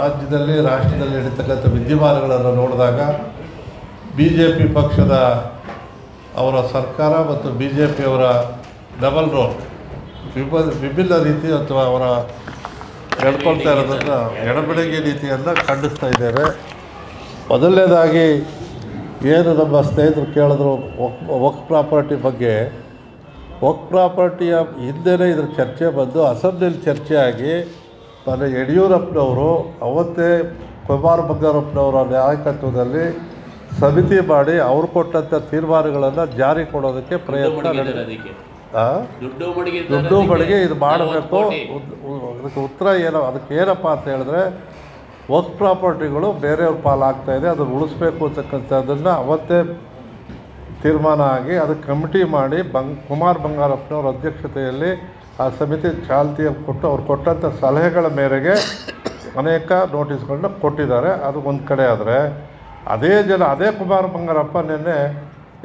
ರಾಜ್ಯದಲ್ಲಿ, ರಾಷ್ಟ್ರದಲ್ಲಿ ನಡೀತಕ್ಕಂಥ ವಿದ್ಯಮಾನಗಳನ್ನು ನೋಡಿದಾಗ ಬಿ ಜೆ ಪಿ ಪಕ್ಷದ ಅವರ ಸರ್ಕಾರ ಮತ್ತು ಬಿ ಜೆ ಪಿಯವರ ಡಬಲ್ ರೋಲ್ ವಿಭ ವಿಭಿನ್ನ ರೀತಿ ಅಥವಾ ಅವರ ನಡ್ಕೊಳ್ತಾ ಇರೋದನ್ನು ಎಡಬಿಡಂಗಿ ರೀತಿಯನ್ನು ಖಂಡಿಸ್ತಾ ಇದ್ದೇವೆ ಮೊದಲನೇದಾಗಿ ಏನು ನಮ್ಮ ಸ್ನೇಹಿತರು ಕೇಳಿದ್ರು, ವಕ್ ಪ್ರಾಪರ್ಟಿ ಬಗ್ಗೆ. ವಕ್ ಪ್ರಾಪರ್ಟಿಯ ಹಿಂದೆನೇ ಇದ್ರ ಚರ್ಚೆ ಬಂದು ಅಸೆಂಬ್ಲಿಯಲ್ಲಿ ಚರ್ಚೆ ಆಗಿ ಮೊನ್ನೆ ಯಡಿಯೂರಪ್ಪನವರು ಅವತ್ತೇ ಕುಮಾರ್ ಬಂಗಾರಪ್ಪನವರ ನಾಯಕತ್ವದಲ್ಲಿ ಸಮಿತಿ ಮಾಡಿ ಅವ್ರು ಕೊಟ್ಟಂಥ ತೀರ್ಮಾನಗಳನ್ನು ಜಾರಿ ಕೊಡೋದಕ್ಕೆ ಪ್ರಯತ್ನ ದುಡ್ಡು ಮಡಿಗೆ ಬಡಿಗೆ ಇದು ಮಾಡಬೇಕು. ಅದಕ್ಕೆ ಉತ್ತರ ಏನೋ ಅದಕ್ಕೆ ಏನಪ್ಪ ಅಂತ ಹೇಳಿದ್ರೆ ವರ್ಕ್ ಪ್ರಾಪರ್ಟಿಗಳು ಬೇರೆಯವ್ರ ಪಾಲಾಗ್ತಾ ಇದೆ ಅದನ್ನು ಉಳಿಸ್ಬೇಕು ಅಂತಕ್ಕಂಥದ್ದನ್ನು ಅವತ್ತೇ ತೀರ್ಮಾನ ಆಗಿ ಅದಕ್ಕೆ ಕಮಿಟಿ ಮಾಡಿ ಬಂಗ್ ಕುಮಾರ್ ಬಂಗಾರಪ್ಪನವ್ರ ಅಧ್ಯಕ್ಷತೆಯಲ್ಲಿ ಆ ಸಮಿತಿ ಚಾಲ್ತಿಯಲ್ಲಿ ಕೊಟ್ಟು ಅವ್ರು ಕೊಟ್ಟಂಥ ಸಲಹೆಗಳ ಮೇರೆಗೆ ಅನೇಕ ನೋಟಿಸ್ಗಳನ್ನ ಕೊಟ್ಟಿದ್ದಾರೆ. ಅದು ಒಂದು ಕಡೆ ಆದರೆ ಅದೇ ಜನ, ಅದೇ ಕುಮಾರ್ ಬಂಗಾರಪ್ಪ ನಿನ್ನೆ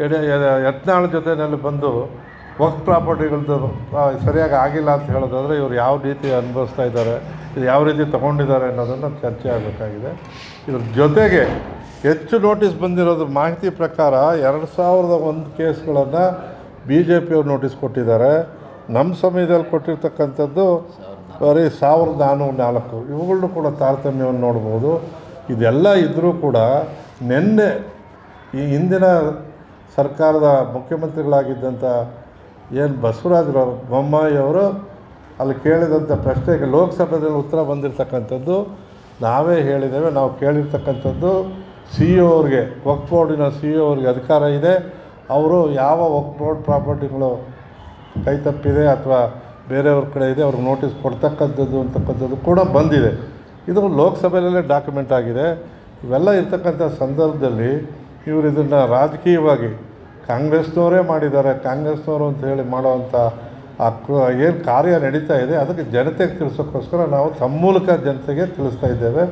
ಎಡೆ- ಯತ್ನಾಳ್ ಜೊತೆಯಲ್ಲಿ ಬಂದು ವರ್ಕ್ ಪ್ರಾಪರ್ಟಿಗಳದ್ದು ಸರಿಯಾಗಿ ಆಗಿಲ್ಲ ಅಂತ ಹೇಳೋದಾದರೆ ಇವರು ಯಾವ ರೀತಿ ಅನುಭವಿಸ್ತಾ ಇದ್ದಾರೆ, ಇದು ಯಾವ ರೀತಿ ತೊಗೊಂಡಿದ್ದಾರೆ ಅನ್ನೋದನ್ನು ಚರ್ಚೆ ಆಗಬೇಕಾಗಿದೆ. ಇದ್ರ ಜೊತೆಗೆ ಹೆಚ್ಚು ನೋಟಿಸ್ ಬಂದಿರೋದು ಮಾಹಿತಿ ಪ್ರಕಾರ ಎರಡು ಸಾವಿರದ ಒಂದು ಕೇಸ್ಗಳನ್ನು ಬಿ ಜೆ ಪಿಯವ್ರು ನೋಟಿಸ್ ಕೊಟ್ಟಿದ್ದಾರೆ. ನಮ್ಮ ಸಮಯದಲ್ಲಿ ಕೊಟ್ಟಿರ್ತಕ್ಕಂಥದ್ದು ಬರೀ ಸಾವಿರದ ನಾನ್ನೂರ ನಾಲ್ಕು. ಇವುಗಳನ್ನು ಕೂಡ ತಾರತಮ್ಯವನ್ನು ನೋಡ್ಬೋದು. ಇದೆಲ್ಲ ಇದ್ದರೂ ಕೂಡ ನಿನ್ನೆ ಈ ಹಿಂದಿನ ಸರ್ಕಾರದ ಮುಖ್ಯಮಂತ್ರಿಗಳಾಗಿದ್ದಂಥ ಏನು ಬಸವರಾಜರ ಬೊಮ್ಮಾಯಿಯವರು ಅಲ್ಲಿ ಕೇಳಿದಂಥ ಪ್ರಶ್ನೆಗೆ ಲೋಕಸಭೆಯಲ್ಲಿ ಉತ್ತರ ಬಂದಿರತಕ್ಕಂಥದ್ದು ನಾವೇ ಹೇಳಿದ್ದೇವೆ. ನಾವು ಕೇಳಿರ್ತಕ್ಕಂಥದ್ದು ಸಿ ಇ ಅವ್ರಿಗೆ ವಕ್ ಬೋರ್ಡಿನ ಸಿ ಇ ಅಧಿಕಾರ ಇದೆ. ಅವರು ಯಾವ ವಕ್ ಬೋರ್ಡ್ ಪ್ರಾಪರ್ಟಿಗಳು ಕೈ ತಪ್ಪಿದೆ ಅಥವಾ ಬೇರೆಯವ್ರ ಕಡೆ ಇದೆ, ಅವ್ರಿಗೆ ನೋಟಿಸ್ ಕೊಡ್ತಕ್ಕಂಥದ್ದು ಅಂತಕ್ಕಂಥದ್ದು ಕೂಡ ಬಂದಿದೆ. ಇದು ಲೋಕಸಭೆಯಲ್ಲೇ ಡಾಕ್ಯುಮೆಂಟ್ ಆಗಿದೆ. ಇವೆಲ್ಲ ಇರ್ತಕ್ಕಂಥ ಸಂದರ್ಭದಲ್ಲಿ ಇವರು ಇದನ್ನು ರಾಜಕೀಯವಾಗಿ ಕಾಂಗ್ರೆಸ್ನವರೇ ಮಾಡಿದ್ದಾರೆ. ಕಾಂಗ್ರೆಸ್ನವರು ಅಂತ ಹೇಳಿ ಮಾಡೋವಂಥ ಆ ಏನು ಕಾರ್ಯ ನಡೀತಾ ಇದೆ, ಅದಕ್ಕೆ ಜನತೆಗೆ ತಿಳಿಸೋಕ್ಕೋಸ್ಕರ ನಾವು ತಮ್ಮ ಮೂಲಕ ಜನತೆಗೆ ತಿಳಿಸ್ತಾ ಇದ್ದೇವೆ.